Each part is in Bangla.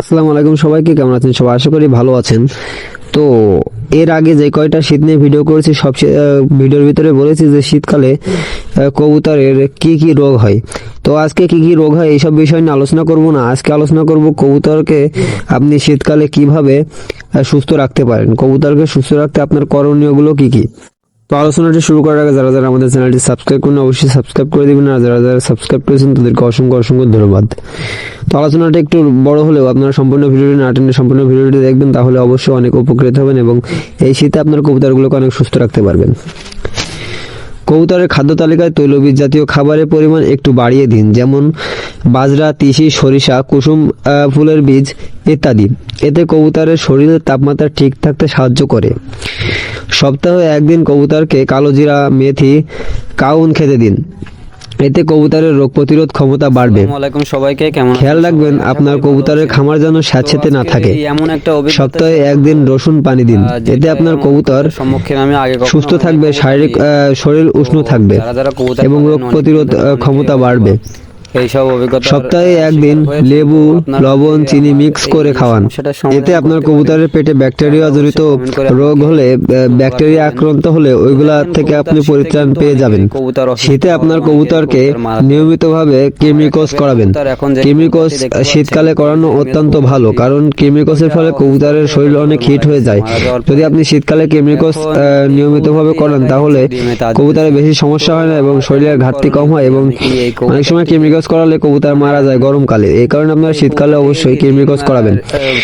আসসালামু আলাইকুম সবাইকে, কেমন আছেন সবাই? আশা করি ভালো আছেন। তো, এর আগে যে কয়টা শীত নিয়ে ভিডিও করেছি, সব ভিডিওর ভিতরে বলেছি যে শীতকালে কবুতরের কি কি রোগ হয়। তো আজকে কি কি রোগ হয় এইসব বিষয় নিয়ে আলোচনা করব না। আজকে আলোচনা করব কবুতরকে আপনি শীতকালে কীভাবে সুস্থ রাখতে পারেন। কবুতরকে সুস্থ রাখতে আপনার করণীয়গুলো কি কি? তো আলোচনাটি শুরু করার আগে যারা যারা আমাদের চ্যানেলটি সাবস্ক্রাইব করুন অবশ্যই সাবস্ক্রাইব করে দিবেন আর যারা যারা সাবস্ক্রাইব করেছেন, তাদেরকে অসংখ্য অসংখ্য ধন্যবাদ। তো আলোচনাটা একটু বড় হলেও আপনারা সম্পূর্ণ ভিডিওটি না টেনে সম্পূর্ণ ভিডিওটি দেখবেন, তাহলে অবশ্যই অনেক উপকৃত হবেন এবং এই শীতে আপনার কবুতরগুলোকে অনেক সুস্থ রাখতে পারবেন। কবুতরের খাদ্য তালিকায় তৈলবীজ জাতীয় খাবারের পরিমাণ একটু বাড়িয়ে দিন, যেমন বাজরা তিসি সরিষা কুসুম ফুলের বীজ ইত্যাদি। এতে কবুতরের শরীরের তাপমাত্রা ঠিক থাকতে সাহায্য করে। সপ্তাহে একদিন কবুতরকে কালোজিরা মেথি কাউন খেতে দিন। এতে কবুতরের রোগ প্রতিরোধ ক্ষমতা বাড়বে। সবাইকে কেমন খেয়াল রাখবেন আপনার কবুতরের খামার যেন স্যাঁতসেঁতে না থাকে। এমন একটা সপ্তাহে একদিন রসুন পানি দিন। এতে আপনার কবুতর সম্মুখীন আমি আগে সুস্থ থাকবে শারীরিক শরীর উষ্ণ থাকবে এবং রোগ প্রতিরোধ ক্ষমতা বাড়বে। এইসব অভিজ্ঞতা সপ্তাহে একদিন লেবু লবণ চিনি মিক্স করে খাওয়ান। এতে আপনার কবুতরের পেটে ব্যাকটেরিয়া জড়িত রোগ হলে ব্যাকটেরিয়া আক্রান্ত হলে ওইগুলা থেকে আপনি পরিত্রাণ পেয়ে যাবেন। শীতে আপনার কবুতরকে। নিয়মিতভাবে কৃমিকোষ করাবেন। দেখতে শীতকালে করানো অত্যন্ত ভালো কারণ কৃমিকোষের ফলে কবুতরের শরীর অনেক হিট হয়ে যায়। যদি আপনি শীতকালে কেমিকোস নিয়মিতভাবে করেন তাহলে কবুতরের বেশি সমস্যা হয় না এবং শরীরের ঘাটতি কম হয় এবং অনেক সময় কৃমিকোষ করালে কবুতর মারা যায় গরমকালে। এই কারণে আপনারা শীতকালে অবশ্যই কৃমিকোষ করাবেন।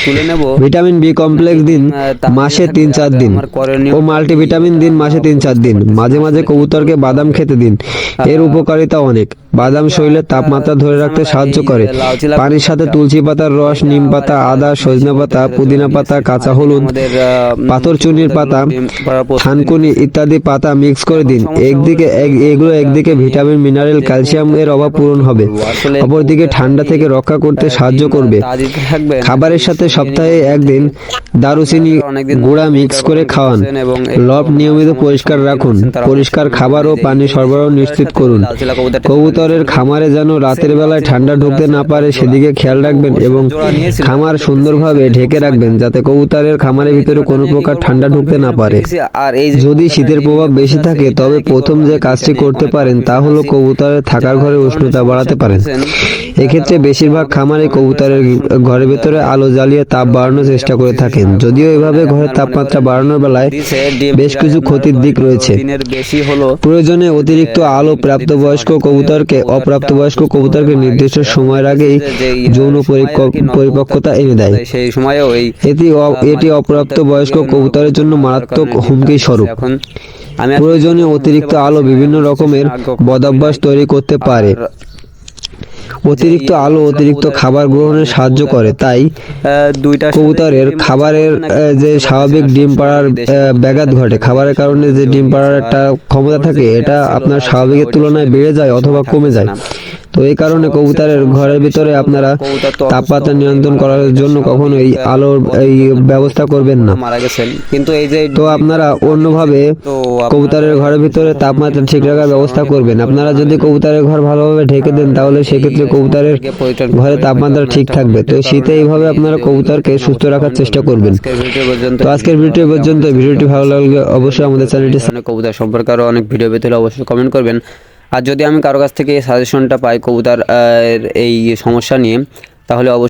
তুলে নেব। ভিটামিন বি কমপ্লেক্স দিন মাসে তিন চার দিন। ও মাল্টিভিটামিন দিন মাসে তিন চার দিন মাঝে মাঝে কবুতরকে বাদাম খেতে দিন। এর উপকারিতা অনেক। বাদাম শরীরের তাপমাত্রা ধরে রাখতে সাহায্য করে। পানির সাথে তুলসী পাতার রস নিম পাতা আদা সজনে পাতা পুদিনা পাতা কাঁচা হলুদ পাথর চুনির পাতা থানকুনি ইত্যাদি পাতা মিক্স করে দিন। একদিকে এগুলো একদিকে ভিটামিন মিনারেল ক্যালসিয়াম এর অভাব পূরণ হবে। অপরদিকে ঠান্ডা থেকে রক্ষা করতে সাহায্য করবে। খাবারের সাথে সপ্তাহে একদিন দারুচিনি গুঁড়া মিক্স করে খাওয়ান। লব নিয়মিত পরিষ্কার রাখুন। পরিষ্কার খাবার ও পানি সরবরাহ নিশ্চিত করুন। কবুতরের খামারে যেন রাতের বেলায় ঠান্ডা ঢুকতে না পারে সেদিকে খেয়াল রাখবেন এবং খামার সুন্দরভাবে ঢেকে রাখবেন যাতে কবুতরের খামারের ভিতরে কোনো প্রকার ঠান্ডা ঢুকতে না পারে। আর যদি শীতের প্রভাব বেশি থাকে তবে প্রথম যে কাজটি করতে পারেন তা হলো কবুতরের থাকার ঘরে উষ্ণতা বাড়াতে পারেন। এক্ষেত্রে বেশিরভাগ খামারে কবুতরের ঘরের ভেতরে আলো জ্বালিয়ে তাপ বাড়ানোর চেষ্টা করে থাকেন। যদিও এভাবে ঘরের তাপমাত্রা বাড়ানোর বেলায় বেশ কিছু ক্ষতির দিক রয়েছে। প্রয়োজনে অতিরিক্ত আলো প্রাপ্তবয়স্ক কবুতরকে, অপ্রাপ্তবয়স্ক কবুতরকে নির্দিষ্ট সময়ের আগেই যৌন পরিপক্কতা এনে দেয়। সেই সময়ও এটি এটি অপ্রাপ্ত বয়স্ক কবুতরের জন্য মারাত্মক হুমকি স্বরূপ। প্রয়োজনে অতিরিক্ত আলো বিভিন্ন রকমের বদাভ্যাস তৈরি করতে পারে। অতিরিক্ত আলো অতিরিক্ত খাবার গ্রহণে সাহায্য করে তাই দুইটা কবুতরের খাবারের যে স্বাভাবিক ডিম পাড়ার ব্যাঘাত ঘটে খাবারের কারণে যে ডিম পাড়ার একটা ক্ষমতা থাকে এটা আপনার স্বাভাবিকের তুলনায় বেড়ে যায় অথবা কমে যায়। তো এই কারণে কবুতরের ঘরের ভিতরে আপনারা তাপমাত্রা নিয়ন্ত্রণ করার জন্য কখনো এই আলোর এই ব্যবস্থা করবেন না। মারা গেছেন। কিন্তু এই যে তো আপনারা অন্যভাবে কবুতরের ঘরের ভিতরে তাপমাত্রা ঠিক রাখার ব্যবস্থা করবেন। আপনারা যদি কবুতরের ঘর ভালোভাবে ঢেকে দেন তাহলে সেক্ষেত্রে কবুতরের ঘরে তাপমাত্রা ঠিক থাকবে। তো শীতে এইভাবে আপনারা কবুতরকে সুস্থ রাখার চেষ্টা করবেন। তো আজকের ভিডিও পর্যন্ত ভিডিওটি ভালো লাগলে অবশ্যই আমাদের চ্যানেলটি কবুতর সম্পর্কে আরও অনেক ভিডিও পেতে অবশ্যই কমেন্ট করবেন। আর যদি আমি কারও কাছ থেকে সাজেশনটা পাই কবুতার এই সমস্যা নিয়ে তাহলে অবশ্যই